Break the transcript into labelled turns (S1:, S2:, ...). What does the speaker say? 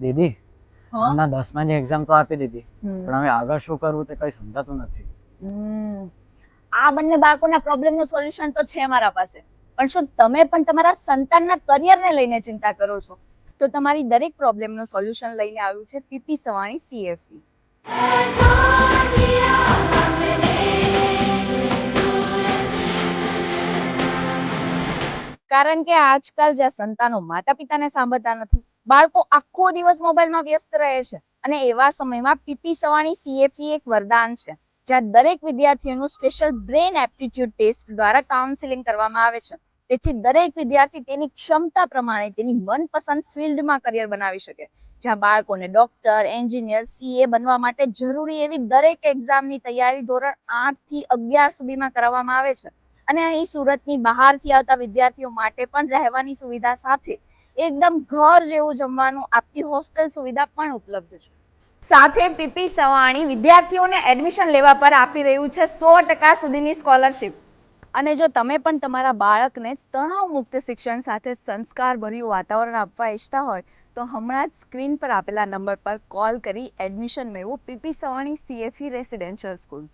S1: દીદી હમણાં દસમાની એક્ઝામ તો આપી દીધી. પણ હવે આગળ શું કરવું તે કઈ સમજાતું નથી.
S2: આ બંને બાળકોના પ્રોબ્લેમનું સોલ્યુશન તો છે મારા પાસે. પણ શું તમે પણ તમારા સંતાનના કરિયરને લઈને ચિંતા કરો છો? તો તમારી દરેક પ્રોબ્લેમનું સોલ્યુશન લઈને આવ્યું છે પીપી સવાણી સીએફઈ કારણ કે આજકાલ જ્યાં સંતાનો માતા પિતાને સાંભળતા નથી બાળકો આખો દિવસ મોબાઈલમાં વ્યસ્ત રહે છે અને એવા સમયમાં પીપી સવાણી સીએફઈ એક વરદાન છે, જ્યાં દરેક વિદ્યાર્થીઓનું સ્પેશિયલ બ્રેન એપ્ટિટ્યુડ ટેસ્ટ દ્વારા કાઉન્સેલિંગ કરવામાં આવે છે. તેથી દરેક વિદ્યાર્થી તેની ક્ષમતા પ્રમાણે તેની મનપસંદ ફિલ્ડમાં કરિયર બનાવી શકે. જ્યાં બાળકોને ડોક્ટર એન્જિનિયર સીએ બનવા માટે જરૂરી એવી દરેક એક્ઝામની તૈયારી ધોરણ આઠથી અગિયાર સુધીમાં કરવામાં આવે છે. અને અહીં સુરતની બહારથી આવતા વિદ્યાર્થીઓ માટે પણ રહેવાની સુવિધા સાથે એકદમ ઘર જેવું જમવાનું આપતી હોસ્ટેલ સુવિધા પણ ઉપલબ્ધ છે. સાથે પીપી સવાણી વિદ્યાર્થીઓને એડમિશન લેવા પર આપી રહ્યું છે સો ટકા સુધીની સ્કોલરશિપ અને જો તમે પણ તમારા બાળકને તણાવ મુક્ત શિક્ષણ સાથે સંસ્કાર ભર્યું વાતાવરણ આપવા ઈચ્છતા હોય, તો હમણાં જ સ્ક્રીન પર આપેલા નંબર પર કોલ કરી એડમિશન મેળવો PP Savani CFE residential school